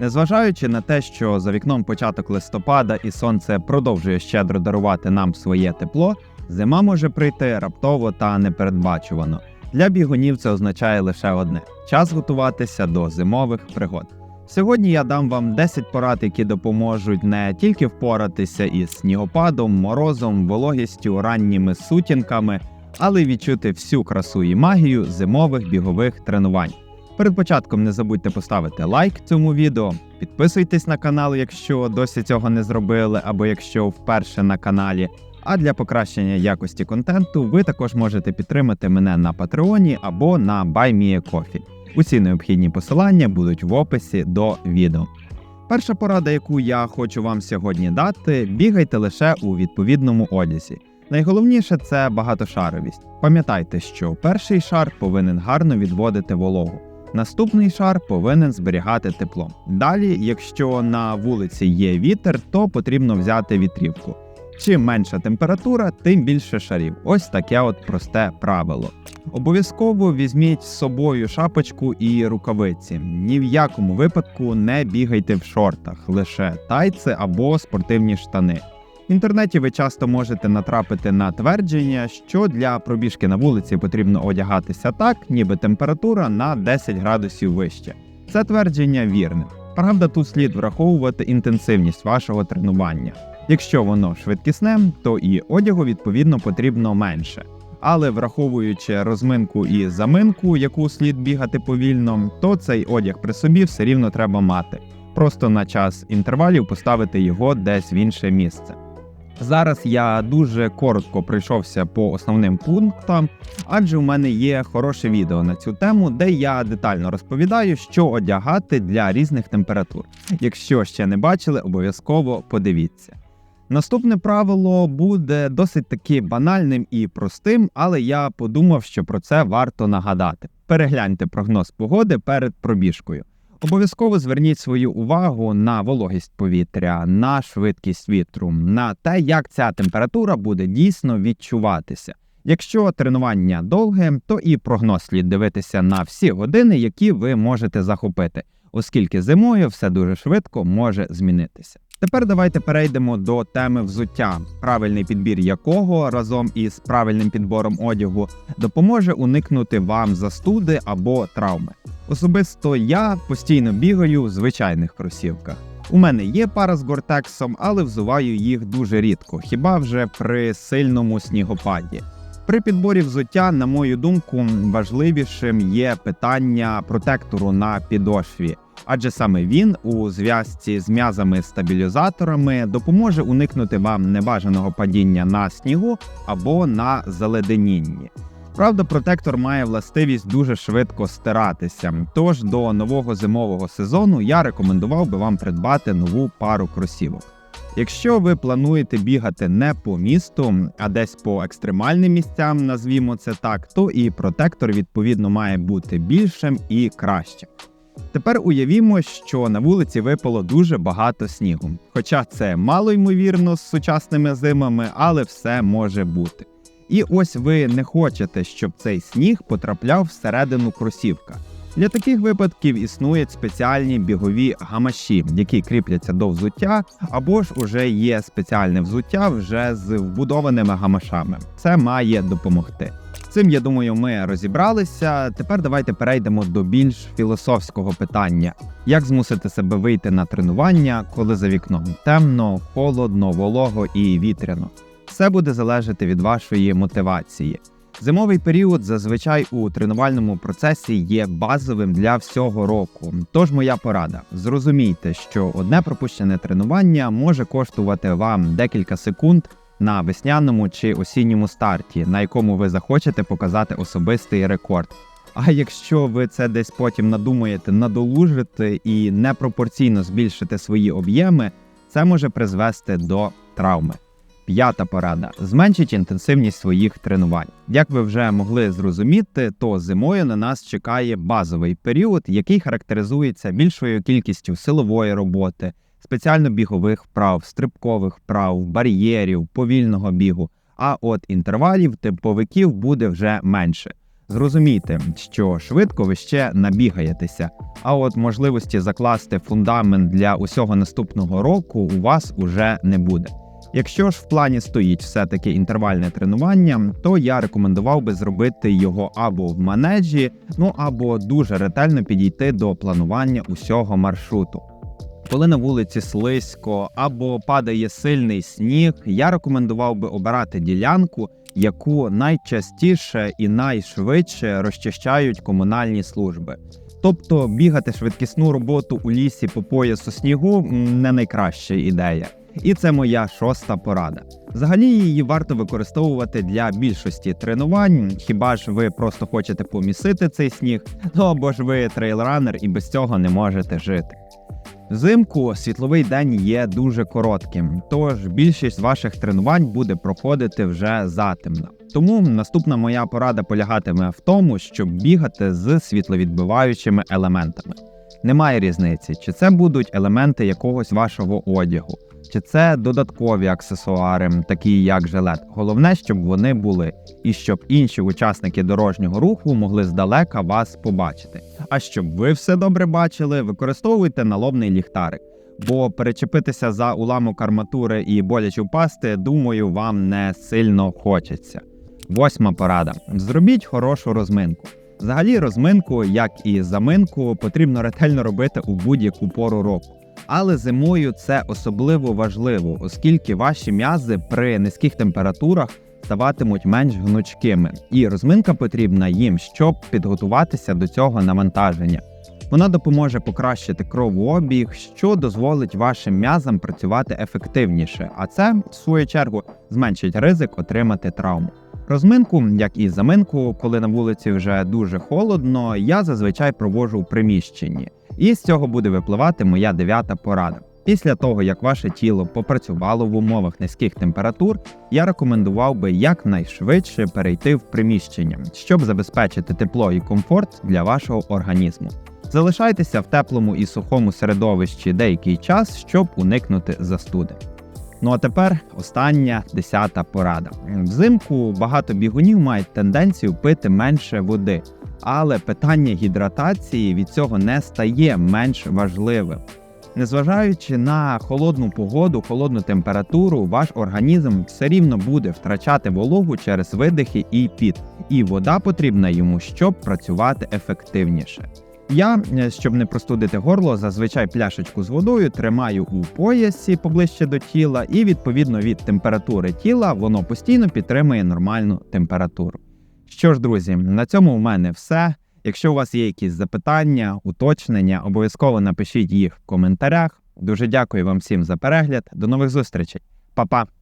Незважаючи на те, що за вікном початок листопада і сонце продовжує щедро дарувати нам своє тепло, зима може прийти раптово та непередбачувано. Для бігунів це означає лише одне: час готуватися до зимових пригод. Сьогодні я дам вам 10 порад, які допоможуть не тільки впоратися із снігопадом, морозом, вологістю, ранніми сутінками, але й відчути всю красу і магію зимових бігових тренувань. Перед початком не забудьте поставити лайк цьому відео, підписуйтесь на канал, якщо досі цього не зробили, або якщо вперше на каналі. А для покращення якості контенту ви також можете підтримати мене на Патреоні або на BuyMeACoffee. Усі необхідні посилання будуть в описі до відео. Перша порада, яку я хочу вам сьогодні дати, бігайте лише у відповідному одязі. Найголовніше це багатошаровість. Пам'ятайте, що перший шар повинен гарно відводити вологу. Наступний шар повинен зберігати тепло. Далі, якщо на вулиці є вітер, то потрібно взяти вітрівку. Чим менша температура, тим більше шарів. Ось таке от просте правило. Обов'язково візьміть з собою шапочку і рукавиці. Ні в якому випадку не бігайте в шортах, лише тайци або спортивні штани. В інтернеті ви часто можете натрапити на твердження, що для пробіжки на вулиці потрібно одягатися так, ніби температура на 10 градусів вище. Це твердження вірне. Правда, тут слід враховувати інтенсивність вашого тренування. Якщо воно швидкісне, то і одягу відповідно потрібно менше. Але враховуючи розминку і заминку, яку слід бігати повільно, то цей одяг при собі все рівно треба мати. Просто на час інтервалів поставити його десь в інше місце. Зараз я дуже коротко пройшовся по основним пунктам, адже у мене є хороше відео на цю тему, де я детально розповідаю, що одягати для різних температур. Якщо ще не бачили, обов'язково подивіться. Наступне правило буде досить таки банальним і простим, але я подумав, що про це варто нагадати. Перегляньте прогноз погоди перед пробіжкою. Обов'язково зверніть свою увагу на вологість повітря, на швидкість вітру, на те, як ця температура буде дійсно відчуватися. Якщо тренування довге, то і прогноз слід дивитися на всі години, які ви можете захопити, оскільки зимою все дуже швидко може змінитися. Тепер давайте перейдемо до теми взуття, правильний підбір якого разом із правильним підбором одягу допоможе уникнути вам застуди або травми. Особисто я постійно бігаю в звичайних кросівках. У мене є пара з гортексом, але взуваю їх дуже рідко, хіба вже при сильному снігопаді. При підборі взуття, на мою думку, важливішим є питання протектору на підошві, адже саме він у зв'язці з м'язами-стабілізаторами допоможе уникнути вам небажаного падіння на снігу або на заледенінні. Правда, протектор має властивість дуже швидко стиратися. Тож до нового зимового сезону я рекомендував би вам придбати нову пару кросівок. Якщо ви плануєте бігати не по місту, а десь по екстремальним місцям, назвімо це так, то і протектор відповідно має бути більшим і кращим. Тепер уявімо, що на вулиці випало дуже багато снігу. Хоча це мало ймовірно з сучасними зимами, але все може бути. І ось ви не хочете, щоб цей сніг потрапляв всередину кросівка. Для таких випадків існують спеціальні бігові гамаші, які кріпляться до взуття, або ж уже є спеціальне взуття вже з вбудованими гамашами. Це має допомогти. Цим я думаю, ми розібралися. Тепер давайте перейдемо до більш філософського питання: як змусити себе вийти на тренування, коли за вікном темно, холодно, волого і вітряно. Все буде залежати від вашої мотивації. Зимовий період зазвичай у тренувальному процесі є базовим для всього року. Тож моя порада: зрозумійте, що одне пропущене тренування може коштувати вам декілька секунд на весняному чи осінньому старті, на якому ви захочете показати особистий рекорд. А якщо ви це десь потім надумаєте надолужити і непропорційно збільшити свої об'єми, це може призвести до травми. П'ята порада: зменшіть інтенсивність своїх тренувань. Як ви вже могли зрозуміти, то зимою на нас чекає базовий період, який характеризується більшою кількістю силової роботи, спеціально бігових вправ, стрибкових вправ, бар'єрів, повільного бігу. А от інтервалів, типовиків буде вже менше. Зрозумійте, що швидко ви ще набігаєтеся, а от можливості закласти фундамент для усього наступного року у вас уже не буде. Якщо ж в плані стоїть все-таки інтервальне тренування, то я рекомендував би зробити його або в манежі, ну або дуже ретельно підійти до планування усього маршруту. Коли на вулиці слизько або падає сильний сніг, я рекомендував би обирати ділянку, яку найчастіше і найшвидше розчищають комунальні служби. Тобто бігати швидкісну роботу у лісі по поясу снігу не найкраща ідея. І це моя шоста порада. Взагалі її варто використовувати для більшості тренувань, хіба ж ви просто хочете помісити цей сніг, ну або ж ви трейлранер і без цього не можете жити. Взимку світловий день є дуже коротким, тож більшість ваших тренувань буде проходити вже затемно. Тому наступна моя порада полягатиме в тому, щоб бігати з світловідбиваючими елементами. Немає різниці, чи це будуть елементи якогось вашого одягу, чи це додаткові аксесуари, такі як жилет. Головне, щоб вони були, і щоб інші учасники дорожнього руху могли здалека вас побачити. А щоб ви все добре бачили, використовуйте налобний ліхтарик. Бо перечепитися за уламок арматури і боляче впасти, думаю, вам не сильно хочеться. Восьма порада: зробіть хорошу розминку. Взагалі, розминку, як і заминку, потрібно ретельно робити у будь-яку пору року. Але зимою це особливо важливо, оскільки ваші м'язи при низьких температурах ставатимуть менш гнучкими, і розминка потрібна їм, щоб підготуватися до цього навантаження. Вона допоможе покращити кровообіг, що дозволить вашим м'язам працювати ефективніше, а це, в свою чергу, зменшить ризик отримати травму. Розминку, як і заминку, коли на вулиці вже дуже холодно, я зазвичай проводжу в приміщенні, і з цього буде випливати моя дев'ята порада. Після того, як ваше тіло попрацювало в умовах низьких температур, я рекомендував би якнайшвидше перейти в приміщення, щоб забезпечити тепло і комфорт для вашого організму. Залишайтеся в теплому і сухому середовищі деякий час, щоб уникнути застуди. Ну а тепер остання десята порада. Взимку багато бігунів мають тенденцію пити менше води, але питання гідратації від цього не стає менш важливим. Незважаючи на холодну погоду, холодну температуру, ваш організм все рівно буде втрачати вологу через видихи і піт, і вода потрібна йому, щоб працювати ефективніше. Я, е, щоб не простудити горло, зазвичай пляшечку з водою тримаю у поясі поближче до тіла, і відповідно від температури тіла воно постійно підтримує нормальну температуру. Що ж, друзі, на цьому у мене все. Якщо у вас є якісь запитання, уточнення, обов'язково напишіть їх в коментарях. Дуже дякую вам всім за перегляд. До нових зустрічей, Па-па!